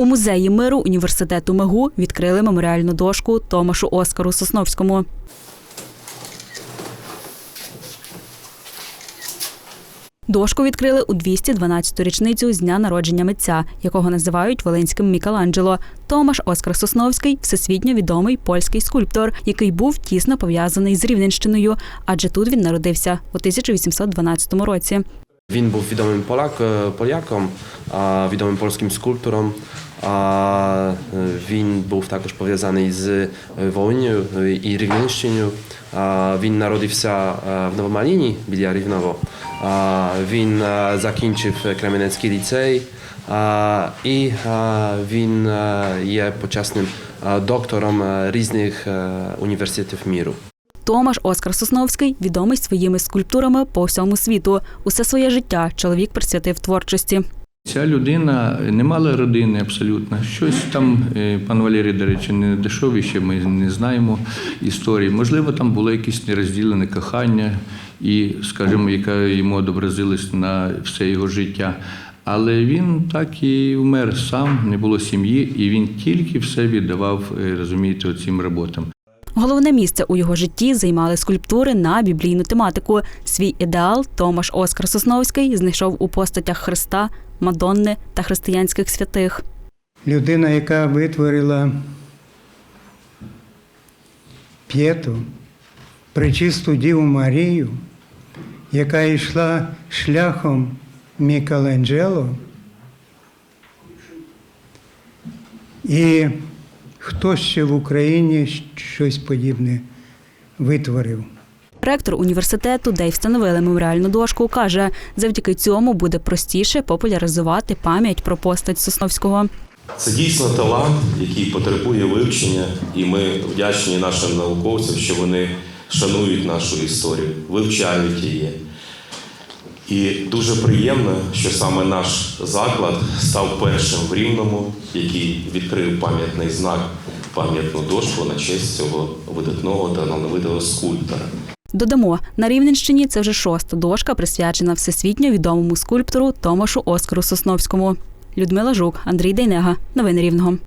У музеї миру університету МИГУ відкрили меморіальну дошку Томашу Оскару Сосновському. Дошку відкрили у 212-ту річницю з дня народження митця, якого називають Волинським Мікеланджело. Томаш Оскар Сосновський всесвітньо відомий польський скульптор, який був тісно пов'язаний з Рівненщиною, адже тут він народився у 1812 році. Він був відомим е, поляком, відомим польським скульптором. А він був також пов'язаний з е, і Рівненщиною. Він народився в Новомаліні біля Рівного. Він закінчив Кременецький ліцей. І він є почесним е, доктором різних університетів міру. Томаш Оскар Сосновський відомий своїми скульптурами по всьому світу. Усе своє життя чоловік присвятив творчості. Ця людина не мала родини абсолютно. Щось там, е, пан Валерій, до речі, не дешевіше, ми не знаємо історії. Можливо, там було якесь нерозділене кохання, і, скажімо, яке йому одобразилось на все його життя. Але він так і вмер сам, не було сім'ї, і він тільки все віддавав, е, розумієте, цим роботам. Головне місце у його житті займали скульптури на біблійну тематику. Свій ідеал Томаш Оскар Сосновський знайшов у постатях Христа, Мадонни та християнських святих. людина, яка витворила п'єту, пречисту Діву Марію, яка йшла шляхом Мікеланджело. І хто ще в Україні щось подібне витворив? Ректор університету, де й встановили меморіальну дошку, каже, завдяки цьому буде простіше популяризувати пам'ять про постать Сосновського. Це дійсно талант, який потребує вивчення, і ми вдячні нашим науковцям, що вони шанують нашу історію, вивчають її. І дуже приємно, що саме наш заклад став першим в Рівному, який відкрив пам'ятний знак, пам'ятну дошку на честь цього видатного та талановитого скульптора. Додамо, на Рівненщині це вже шоста дошка, присвячена всесвітньо відомому скульптору Томашу Оскару Сосновському. Людмила Жук, Андрій Дейнега. Новини Рівного.